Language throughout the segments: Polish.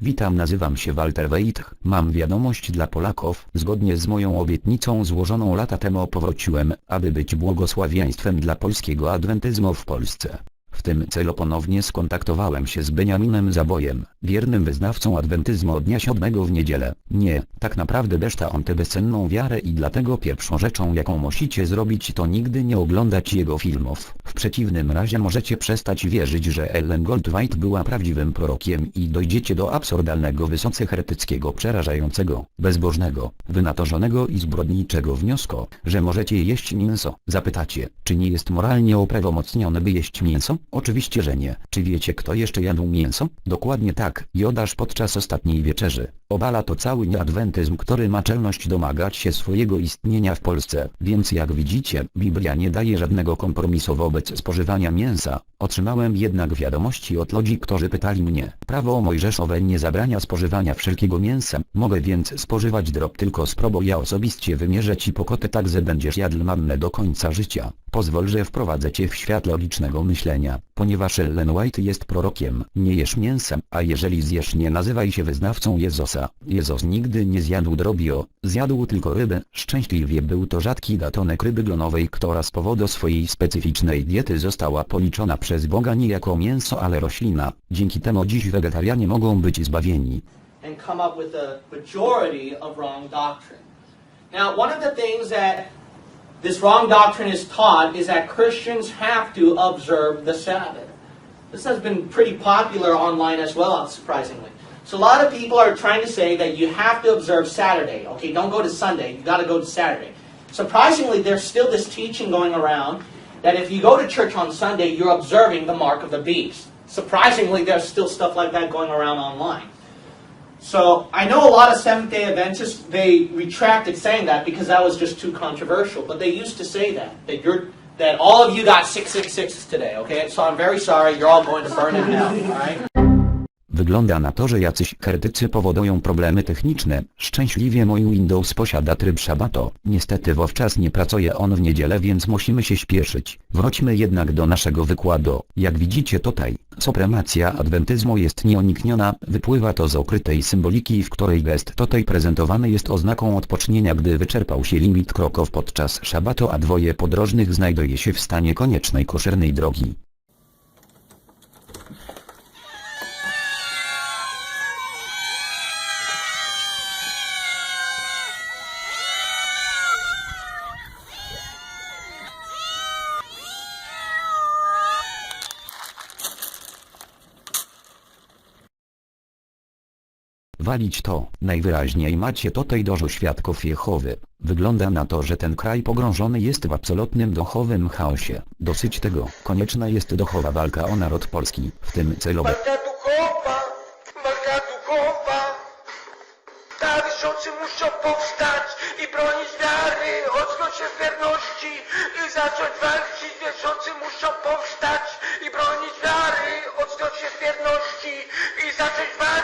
Witam nazywam się Walter Weitch, mam wiadomość dla Polaków, zgodnie z moją obietnicą złożoną lata temu powróciłem, aby być błogosławieństwem dla polskiego adwentyzmu w Polsce. W tym celu ponownie skontaktowałem się z Beniaminem Zabojem, wiernym wyznawcą adwentyzmu od dnia siódmego w niedzielę. Nie, tak naprawdę deszcza on tę bezcenną wiarę i dlatego pierwszą rzeczą jaką musicie zrobić to nigdy nie oglądać jego filmów. W przeciwnym razie możecie przestać wierzyć, że Ellen Goldwhite była prawdziwym prorokiem i dojdziecie do absurdalnego wysoce heretyckiego, przerażającego, bezbożnego, wynatorzonego i zbrodniczego wniosku, że możecie jeść mięso. Zapytacie, czy nie jest moralnie uprawomocnione by jeść mięso? Oczywiście, że nie. Czy wiecie kto jeszcze jadł mięso? Dokładnie tak, Jodasz podczas ostatniej wieczerzy. Obala to cały nieadwentyzm, który ma czelność domagać się swojego istnienia w Polsce. Więc jak widzicie, Biblia nie daje żadnego kompromisu wobec spożywania mięsa. Otrzymałem jednak wiadomości od ludzi, którzy pytali mnie. Prawo mojżeszowe nie zabrania spożywania wszelkiego mięsa. Mogę więc spożywać drób tylko spróbuj ja osobiście wymierzę ci pokotę tak, że będziesz jadł mannę do końca życia. Pozwól, że wprowadzę cię w świat logicznego myślenia, ponieważ Ellen White jest prorokiem, nie jesz mięsa, a jeżeli zjesz nie nazywaj się wyznawcą Jezusa. Jezus nigdy nie zjadł drobio, zjadł tylko rybę, szczęśliwie był to rzadki gatunek ryby glonowej, która z powodu swojej specyficznej diety została policzona przez Boga nie jako mięso ale roślina, dzięki temu dziś wegetarianie mogą być zbawieni. and come up with a majority of wrong doctrine. Now, one of the things that this wrong doctrine is taught is that Christians have to observe the Sabbath. This has been pretty popular online as well, surprisingly. So a lot of people are trying to say that you have to observe Saturday. Okay, don't go to Sunday, you got to go to Saturday. Surprisingly, there's still this teaching going around that if you go to church on Sunday, you're observing the mark of the beast. Surprisingly, there's still stuff like that going around online. So I know a lot of Seventh Day Adventists they retracted saying that because that was just too controversial. But they used to say that that you're that all of you got six six sixes today. Okay, so I'm very sorry. You're all going to burn in hell. All right. Wygląda na to, że jacyś heretycy powodują problemy techniczne. Szczęśliwie mój Windows posiada tryb Szabato. Niestety wówczas nie pracuje on w niedzielę, więc musimy się śpieszyć. Wróćmy jednak do naszego wykładu. Jak widzicie tutaj, supremacja adwentyzmu jest nieunikniona, wypływa to z okrytej symboliki, w której gest tutaj prezentowany jest oznaką odpocznienia, gdy wyczerpał się limit kroków podczas szabato, a dwoje podróżnych znajduje się w stanie koniecznej koszernej drogi. Walić to, najwyraźniej macie tutaj dużo świadków Jehowy. Wygląda na to, że ten kraj pogrążony jest w absolutnym duchowym chaosie. Dosyć tego, konieczna jest duchowa walka o naród polski, w tym celu Walka duchowa, walka duchowa. Muszą powstać i bronić wiary, się w wierności i zacząć walczyć. Wierzący muszą powstać i bronić wiary,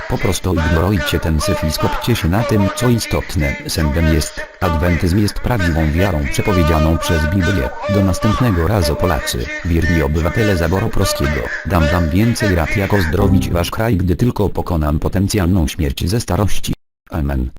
Po prostu ignorujcie ten syf i skupcie się na tym, co istotne. Sędem jest, adwentyzm jest prawdziwą wiarą przepowiedzianą przez Biblię. Do następnego razu Polacy, wierni obywatele zaboru polskiego, dam wam więcej rad jak ozdrowić wasz kraj, gdy tylko pokonam potencjalną śmierć ze starości. Amen.